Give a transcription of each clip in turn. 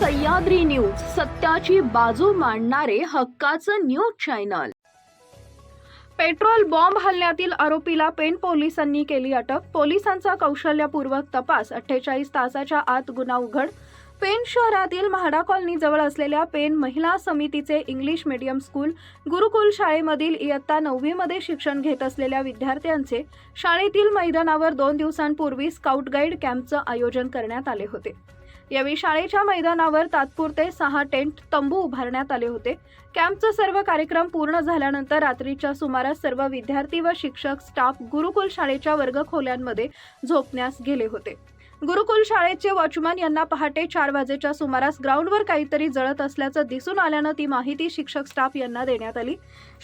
Sahyadri news सत्याची बाजू मांडणारे हक्काचं न्यूज चॅनल. पेट्रोल बॉम्ब हल्ल्यातील आरोपीला पेन पोलिसांनी केली अटक. पोलिसांचा कौशल्यपूर्वक तपास. अठ्ठेचाळीस तासाच्या आत गुन्हा उघड. पेन शहरातील म्हाडा कॉलनीजवळ असलेल्या पेन महिला समितीचे इंग्लिश मीडियम स्कूल गुरुकुल शाळेमधील इयत्ता नववीमध्ये शिक्षण घेत असलेल्या विद्यार्थ्यांचे शाळेतील मैदानावर दोन दिवसांपूर्वी स्काउट गाईड कॅम्पचं आयोजन करण्यात आले होते. यावेळी शाळेच्या मैदानावर तात्पुरते सहा टेंट तंबू उभारण्यात आले होते. कॅम्पचा सर्व कार्यक्रम पूर्ण झाल्यानंतर रात्रीच्या सुमारास सर्व विद्यार्थी व शिक्षक स्टाफ गुरुकुल शाळेच्या वर्गखोल्यांमध्ये झोपण्यास गेले होते. गुरुकुल शाळेचे वॉचमन यांना पहाटे चार वाजेच्या सुमारास ग्राउंडवर काहीतरी जळत असल्याचं दिसून आल्यानं ती माहिती शिक्षक स्टाफ यांना देण्यात आली.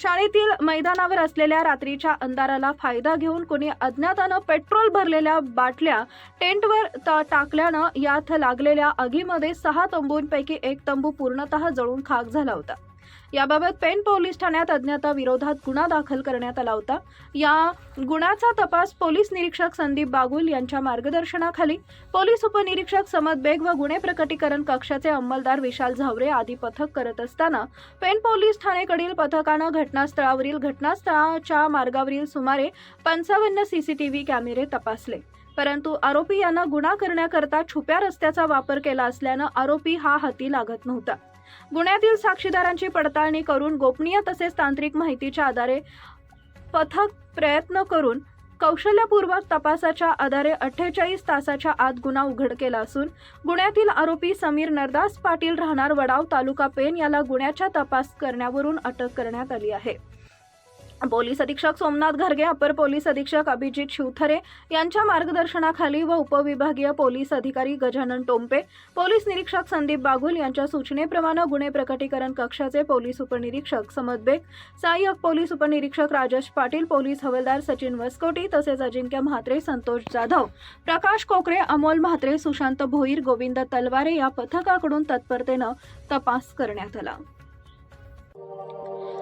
शाळेतील मैदानावर असलेल्या रात्रीच्या अंधाराला फायदा घेऊन कोणी अज्ञातानं पेट्रोल भरलेल्या बाटल्या टेंटवर टाकल्यानं यात लागलेल्या आगीमध्ये सहा तंबूंपैकी एक तंबू पूर्णतः जळून खाक झाला होता. याबाबत पेण पोलीस ठाण्यात अज्ञाता विरोधात गुन्हा दाखल करण्यात आला होता. या गुन्ह्याचा तपास पोलीस निरीक्षक संदीप बागुल यांच्या मार्गदर्शनाखाली पोलीस उपनिरीक्षक समद बेग व गुन्हे प्रकटीकरण कक्षाचे अंमलदार विशाल झावरे आदी पथक करत असताना पेण पोलीस ठाणेकडील पथकानं घटनास्थळावरील घटनास्थळाच्या मार्गावरील सुमारे पंचावन्न सीसीटीव्ही कॅमेरे तपासले. परंतु आरोपी यांना गुन्हा करण्याकरता छुप्या रस्त्याचा वापर केला असल्यानं आरोपी हा हाती लागत नव्हता. गुन्ह्यातील साक्षीदारांची पडताळणी करून गोपनीय तसेच तांत्रिक माहितीच्या आधारे पथक प्रयत्न करून कौशल्यपूर्वक तपासाच्या आधारे अठ्ठेचाळीस तासाच्या आत गुन्हा उघड केला असून गुन्ह्यातील आरोपी समीर नरदास पाटील राहणार वडाव तालुका पेन याला गुन्ह्याचा तपास करण्यावरून अटक करण्यात आली आहे. पोलीस अधीक्षक सोमनाथ घरगे अपर पोलीस अधीक्षक अभिजित शिवथरे यांच्या मार्गदर्शनाखाली व उपविभागीय पोलीस अधिकारी गजानन टोंपे पोलीस निरीक्षक संदीप बागुल यांच्या सूचनेप्रमाणे गुन्हे प्रकटीकरण कक्षाचे पोलीस उपनिरीक्षक समद बेग सहाय्यक पोलीस उपनिरीक्षक राजेश पाटील पोलीस हवालदार सचिन वसकोटी तसेच अजिंक्य म्हात्रे संतोष जाधव प्रकाश कोकरे अमोल म्हात्रे सुशांत भोईर गोविंद तलवारे या पथकाकडून तत्परतेनं तपास करण्यात आला.